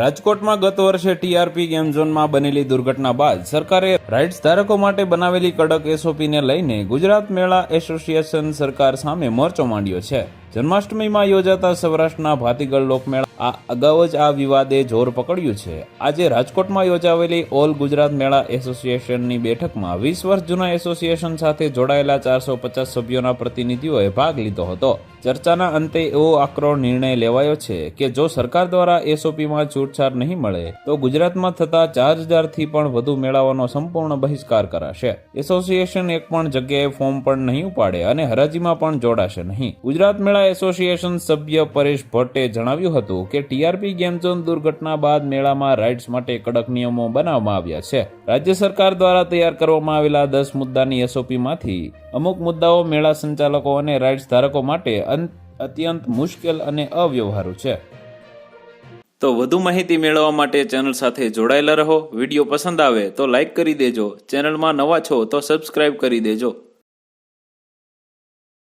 રાજકોટમાં ગત વર્ષે ટીઆરપી ગેમ ઝોનમાં બનેલી દુર્ઘટના બાદ સરકારે રાઇટ્સ ધારકો માટે બનાવેલી કડક એસઓપીને લઈને ગુજરાત મેળા એસોસિએશન સરકાર સામે મોરચો માંડ્યો છે. જન્માષ્ટમીમાં યોજાતા સૌરાષ્ટ્રના ભાતીગળ લોકમેળા આ અગાઉ જ આ વિવાદે જોર પકડ્યું છે. આજે રાજકોટમાં યોજાવેલી ઓલ ગુજરાત મેળા એસોસિએશનની બેઠકમાં વીસ વર્ષ જૂના એસોસિએશન સાથે જોડાયેલા ચારસો પચાસ સભ્યોના પ્રતિનિધિઓએ ભાગ લીધો હતો. ચર્ચાના અંતે એવો આકરો નિર્ણય લેવાયો છે કે જો સરકાર દ્વારા એસઓપીમાં છૂટછાટ નહીં મળે, તો ગુજરાતમાં થતા ચાર હજારથી પણ વધુ મેળાઓનો સંપૂર્ણ બહિષ્કાર કરાશે. એસોસિએશન એક પણ જગ્યાએ ફોર્મ પણ નહીં ઉપાડે અને હરાજીમાં પણ જોડાશે નહીં. ગુજરાત મેળા એસોસિએશન સભ્ય પરેશ ભટ્ટે જણાવ્યું હતું કે ટીઆરપી ગેમઝોન દુર્ઘટના બાદ મેળામાં રાઇડ્સ માટે કડક નિયમો બનાવવામાં આવ્યા છે. રાજ્ય સરકાર દ્વારા તૈયાર કરવામાં આવેલા દસ મુદ્દાની એસઓપીમાંથી અમુક મુદ્દાઓ મેળા સંચાલકો અને રાઇડ્સ ધારકો માટે અત્યંત મુશ્કેલ અને અવ્યવહારુ છે. તો વધુ માહિતી મેળવવા માટે ચેનલ સાથે જોડાયેલા રહો. વીડિયો પસંદ આવે તો લાઈક કરી દેજો. ચેનલમાં નવા છો તો સબસ્ક્રાઇબ કરી દેજો.